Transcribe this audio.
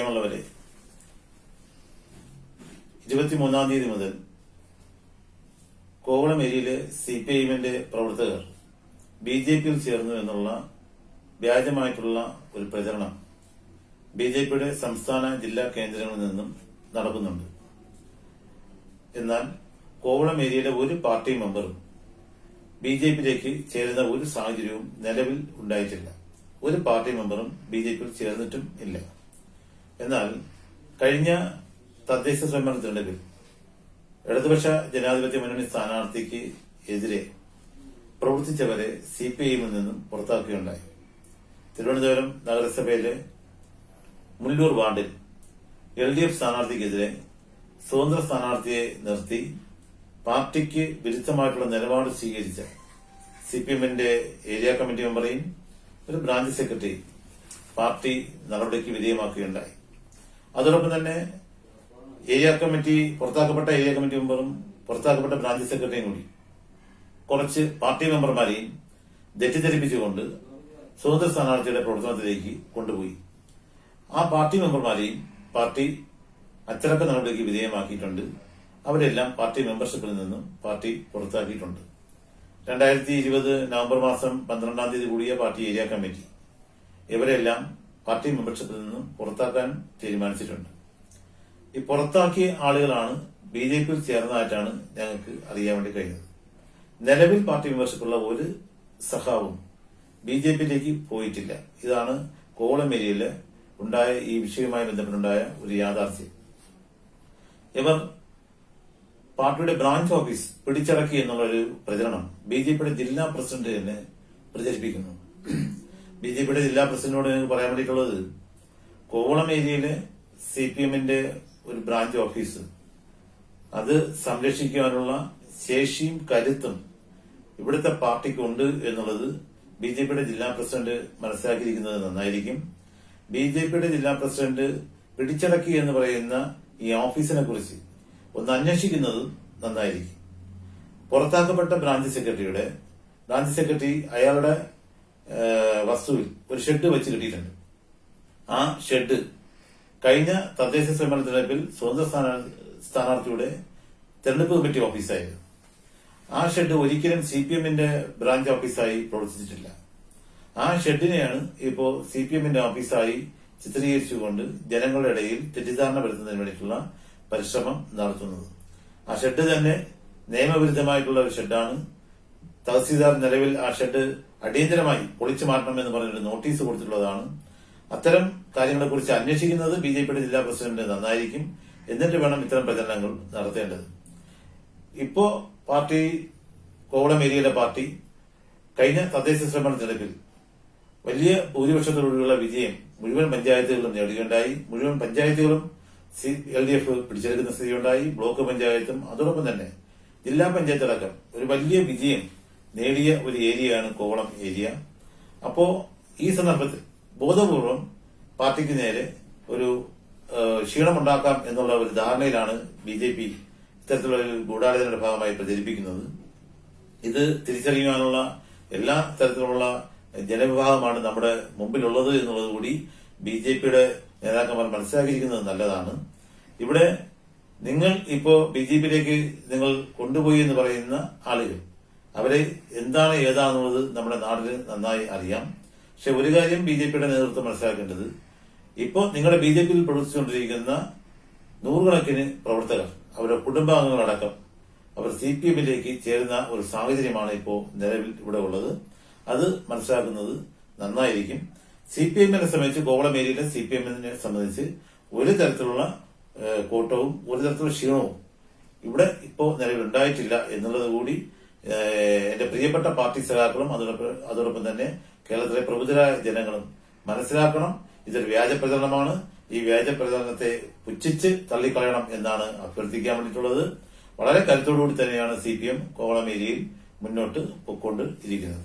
പ്രിയമുള്ളവരെ ഇരുപത്തിമൂന്നാം തീയതി മുതൽ കോവളം ഏരിയയിലെ സി പി ഐഎമ്മിന്റെ പ്രവർത്തകർ ബി ജെ പിയിൽ ചേർന്നു എന്നുള്ള വ്യാജമായിട്ടുള്ള ഒരു പ്രചരണം ബി ജെ പിയുടെ സംസ്ഥാന ജില്ലാ കേന്ദ്രങ്ങളിൽ നിന്നും നടക്കുന്നുണ്ട്. എന്നാൽ കോവളം ഏരിയയിലെ ഒരു പാർട്ടി മെമ്പറും ബി ജെ പിയിലേക്ക് ചേരുന്ന ഒരു സാഹചര്യവും നിലവിൽ ഉണ്ടായിട്ടില്ല. ഒരു പാർട്ടി മെമ്പറും ബി ജെ പിയിൽ ചേർന്നിട്ടും ഇല്ല. എന്നാൽ കഴിഞ്ഞ തദ്ദേശ സ്വയംഭരണ തിരഞ്ഞെടുപ്പിൽ ഇടതുപക്ഷ ജനാധിപത്യ മുന്നണി സ്ഥാനാർത്ഥിക്ക് എതിരെ പ്രവർത്തിച്ചവരെ സി പി ഐഎമ്മിൽ നിന്നും പുറത്താക്കുകയുണ്ടായി. തിരുവനന്തപുരം നഗരസഭയിലെ മുല്ലൂർ വാർഡിൽ എൽ ഡി എഫ് സ്ഥാനാർത്ഥിക്കെതിരെ സ്വതന്ത്ര സ്ഥാനാർത്ഥിയെ നിർത്തി പാർട്ടിക്ക് വിരുദ്ധമായിട്ടുള്ള നിലപാട് സ്വീകരിച്ച സി പി എമ്മിന്റെ ഏരിയ കമ്മിറ്റി മെമ്പറേയും ഒരു ബ്രാഞ്ച് സെക്രട്ടറി പാർട്ടി നടപടിക്ക് വിധേയമാക്കുകയുണ്ടായി. അതോടൊപ്പം തന്നെ ഏരിയ കമ്മിറ്റി പുറത്താക്കപ്പെട്ട ഏരിയ കമ്മിറ്റി മെമ്പറും പുറത്താക്കപ്പെട്ട ബ്രാഞ്ച് സെക്രട്ടറിയും കൂടി. കുറച്ച് പാർട്ടി മെമ്പർമാരെയും തെറ്റിദ്ധരിപ്പിച്ചുകൊണ്ട് സ്വതന്ത്ര സ്ഥാനാർത്ഥിയുടെ പ്രവർത്തനത്തിലേക്ക് കൊണ്ടുപോയി. ആ പാർട്ടി മെമ്പർമാരെയും പാർട്ടി അച്ചടക്ക നടപടിക്ക് വിധേയമാക്കിയിട്ടുണ്ട്. അവരെല്ലാം പാർട്ടി മെമ്പർഷിപ്പിൽ നിന്നും പാർട്ടി പുറത്താക്കിയിട്ടുണ്ട്. രണ്ടായിരത്തി ഇരുപത് നവംബർ മാസം പന്ത്രണ്ടാം തീയതി കൂടിയ പാർട്ടി ഏരിയ കമ്മിറ്റി. ഇവരെല്ലാം പാർട്ടി മെമ്പർഷിപ്പിൽ നിന്നും പുറത്താക്കാൻ തീരുമാനിച്ചിട്ടുണ്ട്. ഈ പുറത്താക്കിയ ആളുകളാണ് ബി ജെ പിയിൽ ചേർന്നതായിട്ടാണ് ഞങ്ങൾക്ക് അറിയാൻ വേണ്ടി കഴിഞ്ഞത്. നിലവിൽ പാർട്ടി മെമ്പർഷിപ്പുള്ള ഒരു സഖാവും ബി ജെ പിയിലേക്ക് പോയിട്ടില്ല. ഇതാണ് കോവളം ഏരിയയിൽ ഉണ്ടായ ഈ വിഷയവുമായി ബന്ധപ്പെട്ടുണ്ടായ ഒരു യാഥാർത്ഥ്യം. ഇവർ പാർട്ടിയുടെ ബ്രാഞ്ച് ഓഫീസ് പിടിച്ചടക്കി എന്നുള്ളൊരു പ്രചരണം ബി ജെ പിയുടെ ജില്ലാ പ്രസിഡന്റ് തന്നെ പ്രചരിപ്പിക്കുന്നു. ബി ജെ പിയുടെ ജില്ലാ പ്രസിഡന്റിനോട് ഞങ്ങൾക്ക് പറയാൻ വേണ്ടിയിട്ടുള്ളത് കോവളം ഏരിയയിലെ സി പി എമ്മിന്റെ ഒരു ബ്രാഞ്ച് ഓഫീസ്. അത് സംരക്ഷിക്കുവാനുള്ള ശേഷിയും കരുത്തും ഇവിടുത്തെ പാർട്ടിക്കുണ്ട് എന്നുള്ളത് ബി ജെ പിയുടെ ജില്ലാ പ്രസിഡന്റ് മനസ്സിലാക്കിയിരിക്കുന്നത് നന്നായിരിക്കും. ബി ജെ പിയുടെ ജില്ലാ പ്രസിഡന്റ് പിടിച്ചടക്കി എന്ന് പറയുന്ന ഈ ഓഫീസിനെ കുറിച്ച് ഒന്ന് അന്വേഷിക്കുന്നത് നന്നായിരിക്കും. പുറത്താക്കപ്പെട്ട ബ്രാഞ്ച് സെക്രട്ടറിയുടെ ബ്രാഞ്ച് സെക്രട്ടറി അയാളുടെ വസ്തുവിൽ ഒരു ഷെഡ് വെച്ച് കിട്ടിയിട്ടുണ്ട്. ആ ഷെഡ് കഴിഞ്ഞ തദ്ദേശ സ്വയംഭരണ തെരഞ്ഞെടുപ്പിൽ സ്വതന്ത്ര സ്ഥാനാ- സ്ഥാനാർത്ഥിയുടെ തെരഞ്ഞെടുപ്പ് കമ്മിറ്റി ഓഫീസായിരുന്നു ആ ഷെഡ് ഒരിക്കലും സി പി എമ്മിന്റെ ബ്രാഞ്ച് ഓഫീസായി പ്രവർത്തിച്ചിട്ടില്ല. ആ ഷെഡിനെയാണ് ഇപ്പോൾ സി പി എമ്മിന്റെ ഓഫീസായി ചിത്രീകരിച്ചുകൊണ്ട് ജനങ്ങളുടെ ഇടയിൽ തെറ്റിദ്ധാരണ വരുത്തുന്നതിന് വേണ്ടിയിട്ടുള്ള പരിശ്രമം നടത്തുന്നത്. ആ ഷെഡ് തന്നെ നിയമവിരുദ്ധമായിട്ടുള്ള ഒരു ഷെഡാണ് തഹസീൽദാർ നിലവിൽ ആ ഷെഡ് അടിയന്തരമായി പൊളിച്ചു മാറ്റണമെന്ന് പറഞ്ഞൊരു നോട്ടീസ് കൊടുത്തിട്ടുള്ളതാണ്. അത്തരം കാര്യങ്ങളെക്കുറിച്ച് അന്വേഷിക്കുന്നത് ബി ജെ പിയുടെ ജില്ലാ പ്രസിഡന്റ് നന്നായിരിക്കും. എന്നിട്ട് വേണം ഇത്തരം പ്രചരണങ്ങൾ നടത്തേണ്ടത്. ഇപ്പോ പാർട്ടി കോവളം ഏരിയയിലെ പാർട്ടി കഴിഞ്ഞ തദ്ദേശ ശ്രമണ തെരഞ്ഞെടുപ്പിൽ വലിയ ഭൂരിപക്ഷത്തോടുള്ള വിജയം മുഴുവൻ പഞ്ചായത്തുകളും നേടുകയുണ്ടായി മുഴുവൻ പഞ്ചായത്തുകളും സി എൽ ഡി എഫ് പിടിച്ചെടുക്കുന്ന സ്ഥിതിയുണ്ടായി. ബ്ലോക്ക് പഞ്ചായത്തും അതോടൊപ്പം തന്നെ ജില്ലാ പഞ്ചായത്ത് അടക്കം ഒരു വലിയ വിജയം നേടിയ ഒരു ഏരിയയാണ് കോവളം ഏരിയ. അപ്പോ ഈ സന്ദർഭത്തിൽ ബോധപൂർവം പാർട്ടിക്ക് നേരെ ഒരു ക്ഷീണമുണ്ടാക്കാം എന്നുള്ള ഒരു ധാരണയിലാണ് ബി ജെ പി ഇത്തരത്തിലുള്ള ഒരു ഗൂഢാലോചനയുടെ ഭാഗമായി പ്രചരിപ്പിക്കുന്നത്. ഇത് തിരിച്ചറിയാനുള്ള എല്ലാ തരത്തിലുള്ള ജനവിഭാഗമാണ് നമ്മുടെ മുമ്പിലുള്ളത് എന്നുള്ളത് കൂടി ബി ജെ പിയുടെ നേതാക്കന്മാർ മനസ്സിലാക്കിയിരിക്കുന്നത് നല്ലതാണ്. ഇവിടെ നിങ്ങൾ ഇപ്പോ ബി ജെ പിയിലേക്ക് നിങ്ങൾ കൊണ്ടുപോയി എന്ന് പറയുന്ന ആളുകൾ അവരെ എന്താണ് ഏതാണെന്നുള്ളത് നമ്മുടെ നാടിന് നന്നായി അറിയാം. പക്ഷെ ഒരു കാര്യം ബി ജെ പിയുടെ നേതൃത്വം മനസ്സിലാക്കേണ്ടത് ഇപ്പോൾ നിങ്ങളുടെ ബി ജെ പിയിൽ പ്രവർത്തിച്ചുകൊണ്ടിരിക്കുന്ന നൂറുകണക്കിന് പ്രവർത്തകർ അവരുടെ കുടുംബാംഗങ്ങളടക്കം അവർ സി പി എമ്മിലേക്ക് ചേരുന്ന ഒരു സാഹചര്യമാണ് ഇപ്പോൾ നിലവിൽ ഇവിടെ ഉള്ളത്. അത് മനസ്സിലാക്കുന്നത് നന്നായിരിക്കും. സി പി എമ്മിനെ സംബന്ധിച്ച് കോവളം ഏരിയയിലെ സി പി എമ്മിനെ സംബന്ധിച്ച് ഒരു തരത്തിലുള്ള കൂട്ടവും ഒരു തരത്തിലുള്ള ക്ഷീണവും ഇവിടെ ഇപ്പോൾ നിലവിൽ ഉണ്ടായിട്ടില്ല എന്നുള്ളത് കൂടി എന്റെ പ്രിയപ്പെട്ട പാർട്ടി സഖാക്കളും അതോടൊപ്പം തന്നെ കേരളത്തിലെ പ്രബുദ്ധരായ ജനങ്ങളും മനസ്സിലാക്കണം. ഇതൊരു വ്യാജ പ്രചരണമാണ്. ഈ വ്യാജ പ്രചരണത്തെ പുച്ഛിച്ച് തള്ളിക്കളയണം എന്നാണ് അഭ്യർത്ഥിക്കാൻ വേണ്ടിയിട്ടുള്ളത്. വളരെ കരുത്തോടുകൂടി തന്നെയാണ് സി പി എം കോവളം ഏരിയയിൽ മുന്നോട്ട് പൊക്കൊണ്ട് ഇരിക്കുന്നത്